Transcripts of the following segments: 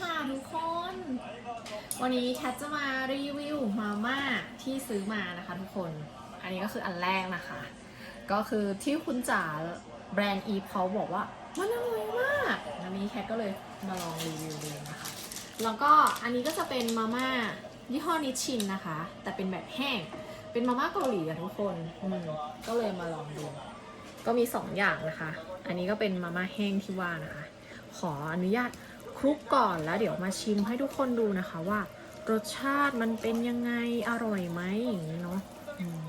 ค่ะทุกคน วันนี้แคทจะมารีวิวมาม่าที่ซื้อมานะคะทุกคน อันนี้ก็คืออันแรกนะคะ ก็คือที่คุณจ๋าแบรนด์อีเขาบอกว่ามันอร่อยมากอันนี้แคทก็เลยมาลองรีวิวดูนะคะ แล้วก็อันนี้ก็จะเป็นมาม่ายี่ห้อนิชินนะคะ แต่เป็นแบบแห้ง เป็นมาม่าเกาหลีอะทุกคนก็เลยมาลองดู ก็มี 2 อย่างนะคะ อันนี้ก็เป็นมาม่าแห้งที่ว่านะคะ ขออนุญาต คลุกก่อนแล้วเดี๋ยวมาชิมให้ทุกคนดูนะคะว่า รสชาติมันเป็นยังไงอร่อยไหมอย่างนี้เนาะอืม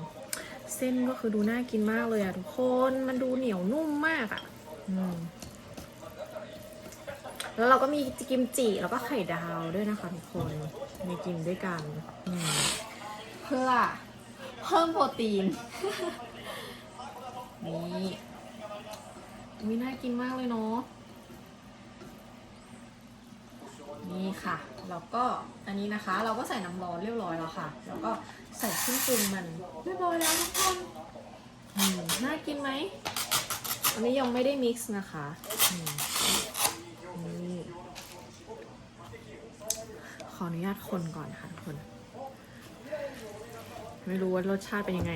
เส้นก็คือดูน่ากินมากเลยอะทุกคนมันดูเหนียวนุ่มมากอะอืมแล้วเราก็มีกิมจิแล้วก็ไข่ดาวด้วยนะคะทุกคนมีกินด้วยกันอืมเพื่อเพิ่มโปรตีนนี่วิน่ากินมากเลยเนาะ นี่ ค่ะ แล้วก็อันนี้นะคะเราก็ใส่น้ำร้อนเรียบร้อยแล้วค่ะ แล้วก็ใส่เครื่องปรุงมันเรียบร้อยแล้วทุกคนน่ากินไหม อันนี้ยังไม่ได้มิกซ์นะคะอืมนี่ขออนุญาตคนก่อนค่ะทุกคน ไม่รู้ว่ารสชาติเป็นยังไง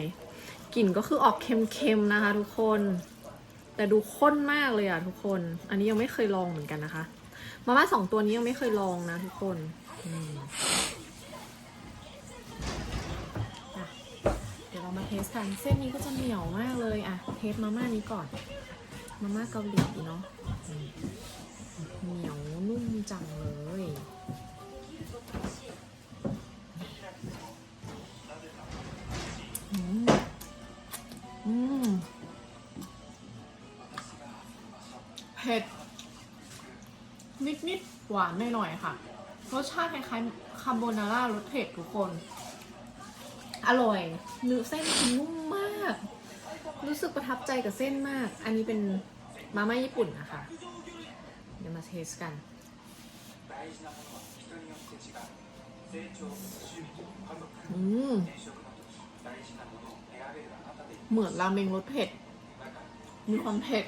กลิ่นก็คือออกเค็มๆนะคะทุกคน แต่ดูข้นมากเลยอะทุกคน อันนี้ยังไม่เคยลองเหมือนกันนะคะ มาม่าสองตัวนี้ยังไม่เคยลองนะทุกคนเดี๋ยวเรามาเทสกัน เส้นนี้ก็จะเหนียวมากเลยอะ เทสมาม่านี้ก่อน มาม่าเกาหลีเนาะเหนียวนุ่มจังเลยอืมอืมเผ็ด นิดนิดๆหวานหน่อยๆค่ะ รสชาติคล้ายๆคาโบนาร่ารสเผ็ดทุกคน อร่อยเนื้อเส้นคือนุ่มมาก รู้สึกประทับใจกับเส้นมาก อันนี้เป็นมาม่าญี่ปุ่นนะคะ เดี๋ยวมาเทสกันอืมเหมือนราเมงรสเผ็ด มีความเผ็ด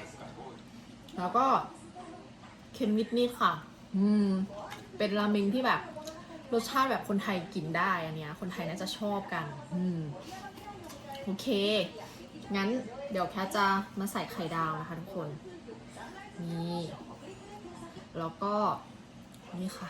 แล้วก็ ค็มนิดๆค่ะ อืม เป็นราเมงที่แบบ รสชาติแบบคนไทยกินได้อันเนี้ย คนไทยน่าจะชอบกัน อืม โอเค งั้นเดี๋ยวแค่จะมาใส่ไข่ดาวนะคะทุกคน นี่ แล้วก็นี่ค่ะ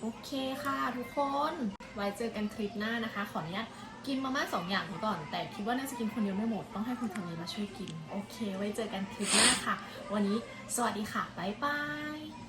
โอเคค่ะทุกคน ไว้เจอกันคลิปหน้านะคะ ขออนุญาตกินมาม่าสองอย่างก่อน แต่คิดว่าน่าจะกินคนเดียวไม่หมด ต้องให้คุณทางนี้มาช่วยกิน โอเค ไว้เจอกันคลิปหน้าค่ะ วันนี้สวัสดีค่ะ บ๊ายบาย